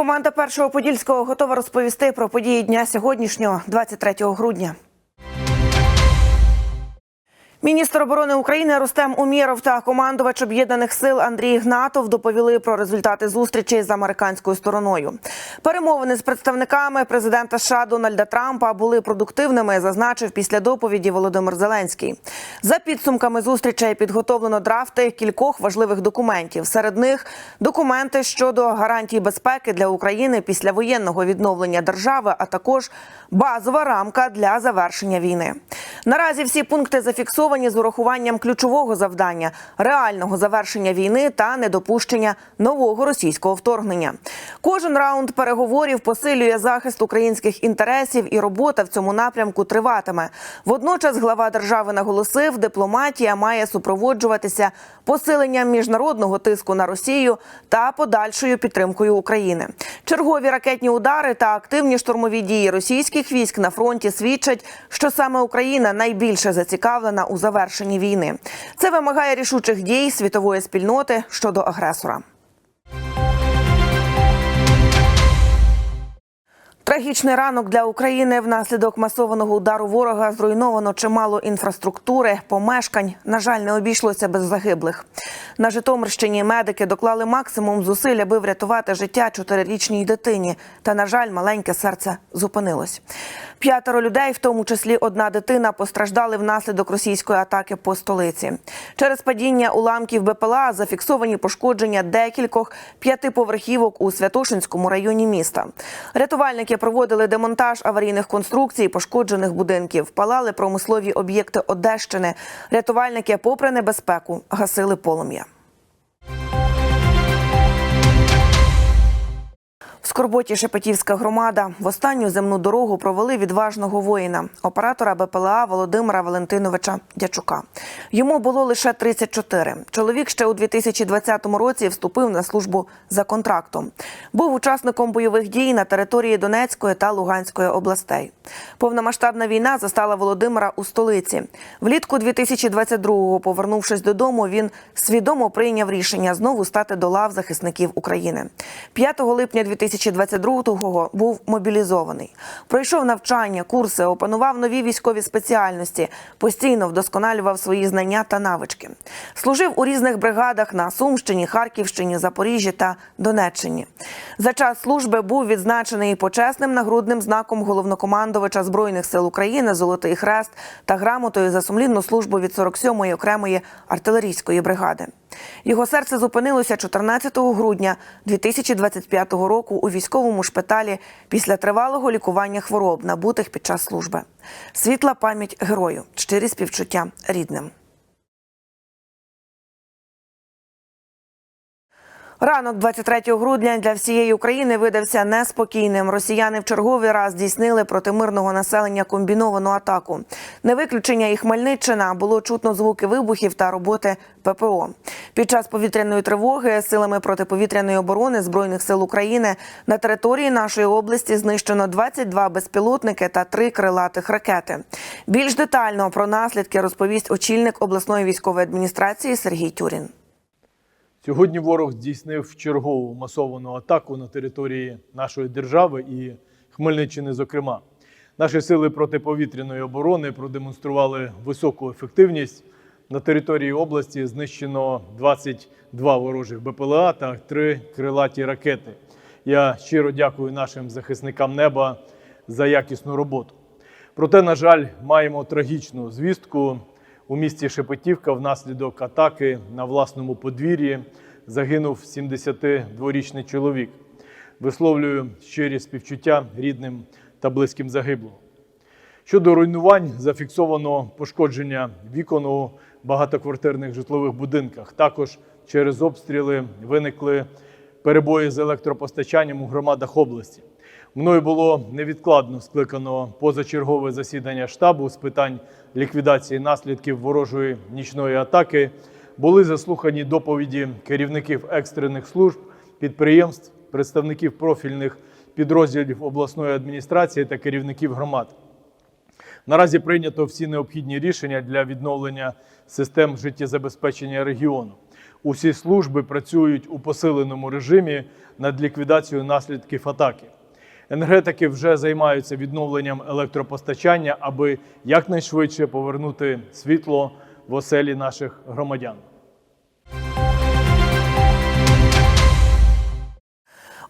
команда першого подільського готова розповісти про події дня сьогоднішнього, 23 грудня. Міністр оборони України Рустем Умєров та командувач об'єднаних сил Андрій Гнатов доповіли про результати зустрічі з американською стороною. Перемовини з представниками президента США Дональда Трампа були продуктивними, зазначив після доповіді Володимир Зеленський. За підсумками зустрічей підготовлено драфти кількох важливих документів. Серед них документи щодо гарантій безпеки для України після воєнного відновлення держави, а також базова рамка для завершення війни. Наразі всі пункти зафіксовані з урахуванням ключового завдання реального завершення війни та недопущення нового російського вторгнення. Кожен раунд переговорів посилює захист українських інтересів, і робота в цьому напрямку триватиме. Водночас глава держави наголосив, дипломатія має супроводжуватися посиленням міжнародного тиску на Росію та подальшою підтримкою України. Чергові ракетні удари та активні штурмові дії російських військ на фронті свідчать, що саме Україна найбільше зацікавлена у завершенні війни. Це вимагає рішучих дій світової спільноти щодо агресора. Трагічний ранок для України внаслідок масованого удару ворога зруйновано чимало інфраструктури, помешкань. На жаль, не обійшлося без загиблих. На Житомирщині медики доклали максимум зусиль, аби врятувати життя чотирирічній дитині. Та, на жаль, маленьке серце зупинилось. П'ятеро людей, в тому числі одна дитина, постраждали внаслідок російської атаки по столиці. Через падіння уламків БПЛА зафіксовані пошкодження декількох п'ятиповерхівок у Святошинському районі міста. Рятувальники проводили демонтаж аварійних конструкцій пошкоджених будинків, палали промислові об'єкти Одещини. Рятувальники, попри небезпеку, гасили полум'я. В Скорботі Шепетівська громада в останню земну дорогу провели відважного воїна, оператора БПЛА Володимира Валентиновича Дячука. Йому було лише 34. Чоловік ще у 2020 році вступив на службу за контрактом. Був учасником бойових дій на території Донецької та Луганської областей. Повномасштабна війна застала Володимира у столиці. Влітку 2022-го, повернувшись додому, він свідомо прийняв рішення знову стати до лав захисників України. 5 липня 2022-го був мобілізований. Пройшов навчання, курси, опанував нові військові спеціальності, постійно вдосконалював свої знання та навички. Служив у різних бригадах на Сумщині, Харківщині, Запоріжжі та Донеччині. За час служби був відзначений почесним нагрудним знаком головнокомандувача збройних сил України Золотий Хрест та грамотою за сумлінну службу від 47-ї окремої артилерійської бригади. Його серце зупинилося 14 грудня 2025 року у військовому шпиталі після тривалого лікування хвороб, набутих під час служби. Світла пам'ять герою, щирі співчуття рідним. Ранок 23 грудня для всієї України видався неспокійним. Росіяни в черговий раз здійснили проти мирного населення комбіновану атаку. Не виключення і Хмельниччина було чутно звуки вибухів та роботи ППО. Під час повітряної тривоги силами протиповітряної оборони збройних сил України на території нашої області знищено 22 безпілотники та 3 крилатих ракети. Більш детально про наслідки розповість очільник обласної військової адміністрації Сергій Тюрін. Сьогодні ворог здійснив чергову масовану атаку на території нашої держави і Хмельниччини. Зокрема, наші сили протиповітряної оборони продемонстрували високу ефективність. На території області знищено 22 ворожих БПЛА та 3 крилаті ракети. Я щиро дякую нашим захисникам неба за якісну роботу. Проте, на жаль, маємо трагічну звістку. У місті Шепетівка внаслідок атаки на власному подвір'ї загинув 72-річний чоловік. Висловлюю щирі співчуття рідним та близьким загиблого. Щодо руйнувань, зафіксовано пошкодження вікон у багатоквартирних житлових будинках. Також через обстріли виникли перебої з електропостачанням у громадах області. Мною було невідкладно скликано позачергове засідання штабу з питань ліквідації наслідків ворожої нічної атаки. Були заслухані доповіді керівників екстрених служб, підприємств, представників профільних підрозділів обласної адміністрації та керівників громад. Наразі прийнято всі необхідні рішення для відновлення систем життєзабезпечення регіону. Усі служби працюють у посиленому режимі над ліквідацією наслідків атаки. Енергетики вже займаються відновленням електропостачання, аби якнайшвидше повернути світло в оселі наших громадян.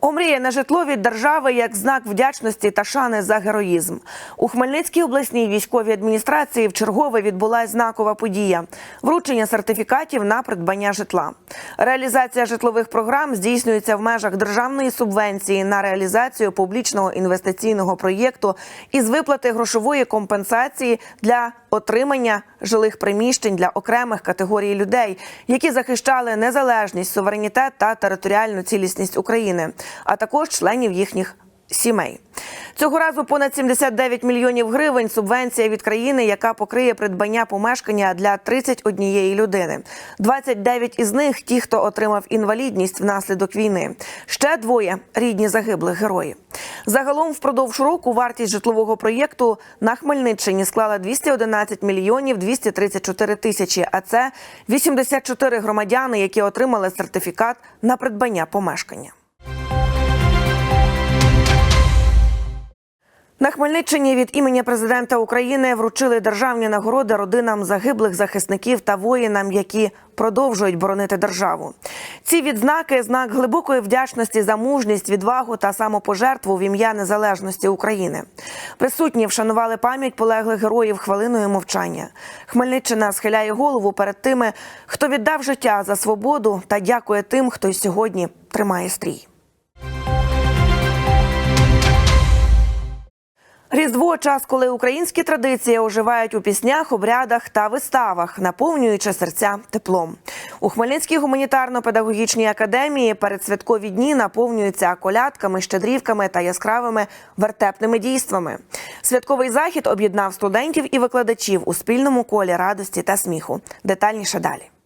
Омріяне житло від держави як знак вдячності та шани за героїзм. У Хмельницькій обласній військовій адміністрації в чергове відбулась знакова подія вручення сертифікатів на придбання житла. Реалізація житлових програм здійснюється в межах державної субвенції на реалізацію публічного інвестиційного проєкту із виплати грошової компенсації для отримання жилих приміщень для окремих категорій людей, які захищали незалежність, суверенітет та територіальну цілісність України, а також членів їхніх сімей. Цього разу понад 79 мільйонів гривень субвенція від країни, яка покриє придбання помешкання для 31 людини. 29 із них ті, хто отримав інвалідність внаслідок війни. Ще двоє рідні загиблих героїв. Загалом впродовж року вартість житлового проєкту на Хмельниччині склала 211 мільйонів 234 тисячі. А це 84 громадяни, які отримали сертифікат на придбання помешкання. Хмельниччині від імені президента України вручили державні нагороди родинам загиблих захисників та воїнам, які продовжують боронити державу. Ці відзнаки знак глибокої вдячності за мужність, відвагу та самопожертву в ім'я незалежності України. Присутні вшанували пам'ять полеглих героїв хвилиною мовчання. Хмельниччина схиляє голову перед тими, хто віддав життя за свободу, та дякує тим, хто й сьогодні тримає стрій. Різдво час, коли українські традиції оживають у піснях, обрядах та виставах, наповнюючи серця теплом. У Хмельницькій гуманітарно-педагогічній академії передсвяткові дні наповнюються колядками, щедрівками та яскравими вертепними дійствами. Святковий захід об'єднав студентів і викладачів у спільному колі радості та сміху. Детальніше далі.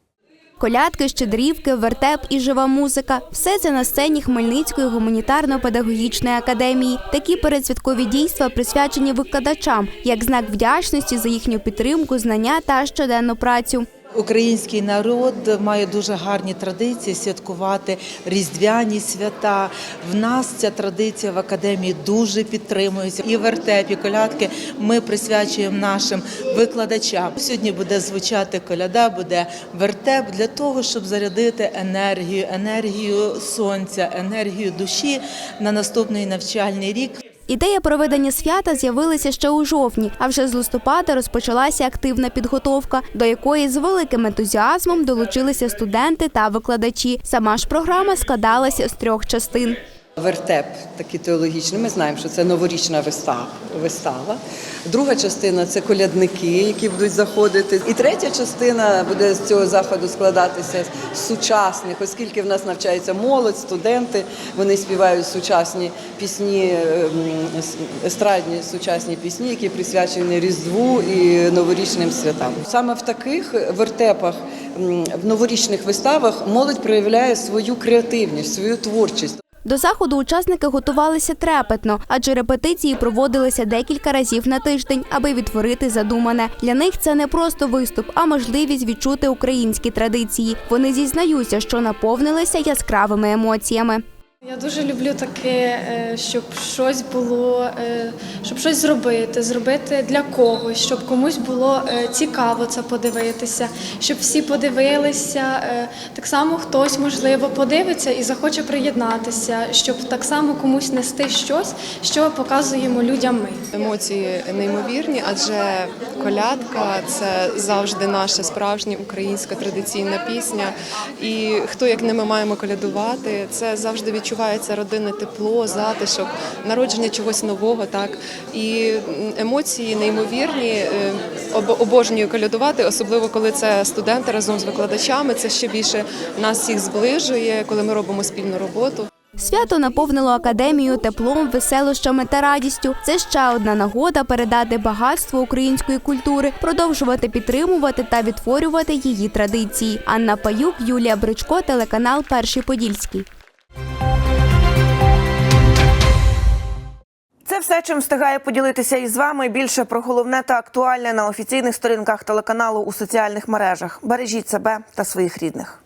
Колядки, щедрівки, вертеп і жива музика – все це на сцені Хмельницької гуманітарно-педагогічної академії. Такі передсвяткові дійства присвячені викладачам як знак вдячності за їхню підтримку, знання та щоденну працю. Український народ має дуже гарні традиції святкувати різдвяні свята. В нас ця традиція в академії дуже підтримується. І вертеп, і колядки ми присвячуємо нашим викладачам. Сьогодні буде звучати коляда, буде вертеп для того, щоб зарядити енергію, енергію сонця, енергію душі на наступний навчальний рік. Ідея проведення свята з'явилася ще у жовтні, а вже з листопада розпочалася активна підготовка, до якої з великим ентузіазмом долучилися студенти та викладачі. Сама ж програма складалася з трьох частин. Вертеп такий теологічний. Ми знаємо, що це новорічна вистава. вистава. Друга частина це колядники, які будуть заходити. І третя частина буде з цього заходу складатися з сучасних, оскільки в нас навчається молодь, студенти. Вони співають сучасні пісні, ем, естрадні сучасні пісні, які присвячені Різдву і новорічним святам. Саме в таких вертепах, в новорічних виставах молодь проявляє свою креативність, свою творчість. До заходу учасники готувалися трепетно, адже репетиції проводилися декілька разів на тиждень, аби відтворити задумане. Для них це не просто виступ, а можливість відчути українські традиції. Вони зізнаються, що наповнилися яскравими емоціями. Я дуже люблю таке, е, щоб щось було, е, щоб щось зробити, зробити для когось, щоб комусь було е, цікаво це подивитися, щоб всі подивилися. Так само хтось, можливо, подивиться і захоче приєднатися, щоб так само комусь нести щось, що показуємо людям ми. Емоції неймовірні, адже колядка це завжди наша справжня українська традиційна пісня. І хто як не ми маємо колядувати, це завжди відчувається родинне тепло, затишок, народження чогось нового. Так і емоції неймовірні. Е, Обожнюю колядувати, особливо коли це студенти разом з викладачами. Це ще більше нас всіх зближує, коли ми робимо спільну роботу. Свято наповнило академію теплом, веселощами та радістю. Це ще одна нагода передати багатство української культури, продовжувати підтримувати та відтворювати її традиції. Анна Паюк, Юлія Бричко, телеканал Перший Подільський. Все, чим встигає поділитися із вами. Більше про головне та актуальне на офіційних сторінках телеканалу у соціальних мережах. Бережіть себе та своїх рідних.